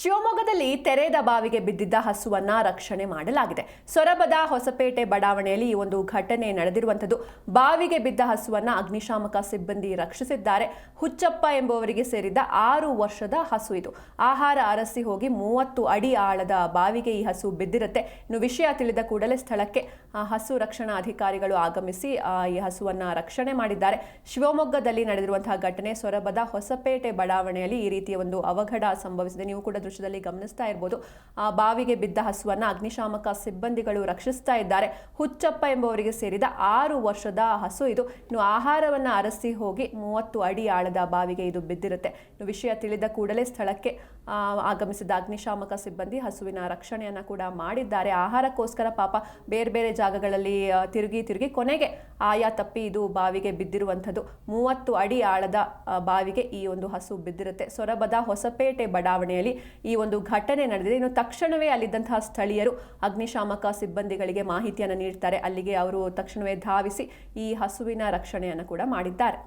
ಶಿವಮೊಗ್ಗದಲ್ಲಿ ತೆರೆದ ಬಾವಿಗೆ ಬಿದ್ದಿದ್ದ ಹಸುವನ್ನ ರಕ್ಷಣೆ ಮಾಡಲಾಗಿದೆ. ಸೊರಬದ ಹೊಸಪೇಟೆ ಬಡಾವಣೆಯಲ್ಲಿ ಈ ಒಂದು ಘಟನೆ ನಡೆದಿರುವಂಥದ್ದು. ಬಾವಿಗೆ ಬಿದ್ದ ಹಸುವನ್ನ ಅಗ್ನಿಶಾಮಕ ಸಿಬ್ಬಂದಿ ರಕ್ಷಿಸಿದ್ದಾರೆ. ಹುಚ್ಚಪ್ಪ ಎಂಬುವರಿಗೆ ಸೇರಿದ ಆರು ವರ್ಷದ ಹಸು ಇದು. ಆಹಾರ ಅರಸಿ ಹೋಗಿ ಮೂವತ್ತು ಅಡಿ ಆಳದ ಬಾವಿಗೆ ಈ ಹಸು ಬಿದ್ದಿರುತ್ತೆ. ಇನ್ನು ವಿಷಯ ತಿಳಿದ ಕೂಡಲೇ ಸ್ಥಳಕ್ಕೆ ಹಸು ರಕ್ಷಣಾ ಅಧಿಕಾರಿಗಳು ಆಗಮಿಸಿ ಈ ಹಸುವನ್ನ ರಕ್ಷಣೆ ಮಾಡಿದ್ದಾರೆ. ಶಿವಮೊಗ್ಗದಲ್ಲಿ ನಡೆದಿರುವಂತಹ ಘಟನೆ ಸೊರಬದ ಹೊಸಪೇಟೆ ಬಡಾವಣೆಯಲ್ಲಿ ಈ ರೀತಿಯ ಒಂದು ಅವಘಡ ಸಂಭವಿಸಿದೆ. ನೀವು ಕೂಡ ದೃಶ್ಯದಲ್ಲಿ ಗಮನಿಸ್ತಾ ಇರ್ಬೋದು. ಆ ಬಾವಿಗೆ ಬಿದ್ದ ಹಸುವನ್ನ ಅಗ್ನಿಶಾಮಕ ಸಿಬ್ಬಂದಿಗಳು ರಕ್ಷಿಸ್ತಾ ಇದ್ದಾರೆ. ಹುಚ್ಚಪ್ಪ ಎಂಬುವರಿಗೆ ಸೇರಿದ ಆರು ವರ್ಷದ ಹಸು ಇದು. ಇನ್ನು ಆಹಾರವನ್ನ ಅರಸಿ ಹೋಗಿ ಮೂವತ್ತು ಅಡಿ ಆಳದ ಬಾವಿಗೆ ಇದು ಬಿದ್ದಿರುತ್ತೆ. ವಿಷಯ ತಿಳಿದ ಕೂಡಲೇ ಸ್ಥಳಕ್ಕೆ ಆಗಮಿಸಿದ ಅಗ್ನಿಶಾಮಕ ಸಿಬ್ಬಂದಿ ಹಸುವಿನ ರಕ್ಷಣೆಯನ್ನ ಕೂಡ ಮಾಡಿದ್ದಾರೆ. ಆಹಾರಕ್ಕೋಸ್ಕರ ಪಾಪ ಬೇರೆ ಬೇರೆ ಜಾಗಗಳಲ್ಲಿ ತಿರುಗಿ ತಿರುಗಿ ಕೊನೆಗೆ ಆಯಾ ತಪ್ಪಿ ಇದು ಬಾವಿಗೆ ಬಿದ್ದಿರುವಂಥದ್ದು. ಮೂವತ್ತು ಅಡಿ ಆಳದ ಬಾವಿಗೆ ಈ ಒಂದು ಹಸು ಬಿದ್ದಿರುತ್ತೆ. ಸೊರಬದ ಹೊಸಪೇಟೆ ಬಡಾವಣೆಯಲ್ಲಿ ಈ ಒಂದು ಘಟನೆ ನಡೆದಿದೆ. ಇನ್ನು ತಕ್ಷಣವೇ ಅಲ್ಲಿದ್ದಂತಹ ಸ್ಥಳೀಯರು ಅಗ್ನಿಶಾಮಕ ಸಿಬ್ಬಂದಿಗಳಿಗೆ ಮಾಹಿತಿಯನ್ನು ನೀಡ್ತಾರೆ. ಅಲ್ಲಿಗೆ ಅವರು ತಕ್ಷಣವೇ ಧಾವಿಸಿ ಈ ಹಸುವಿನ ರಕ್ಷಣೆಯನ್ನು ಕೂಡ ಮಾಡಿದ್ದಾರೆ.